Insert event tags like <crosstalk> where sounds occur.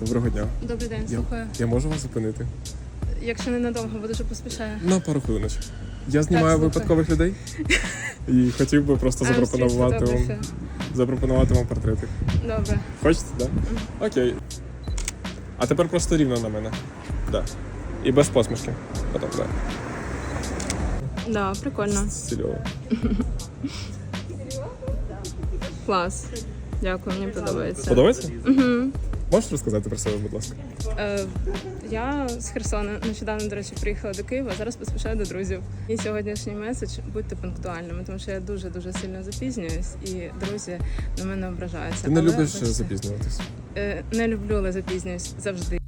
Доброго дня. Добрий день, Я, слухаю. я можу вас зупинити? Якщо ненадовго, бо дуже поспішаю. На пару хвилиночок. Я знімаю слухаю. випадкових людей <laughs> і хотів би просто запропонувати вам, запропонувати вам портрети. Добре. Хочете, так? Да? Окей. А тепер просто рівно на мене. Да. І без посмішки. Потім, да. Да, прикольно. Стильово. Клас. Дякую, мені подобається. Подобається? Угу. Можеш розказати про себе, будь ласка? Е, я з Херсона нещодавно, до речі, приїхала до Києва. Зараз поспішаю до друзів. І сьогоднішній меседж будьте пунктуальними, тому що я дуже дуже сильно запізнююсь, і друзі на мене ображаються. Ти не але, любиш бачите, запізнюватись? Е, не люблю, але запізнююсь завжди.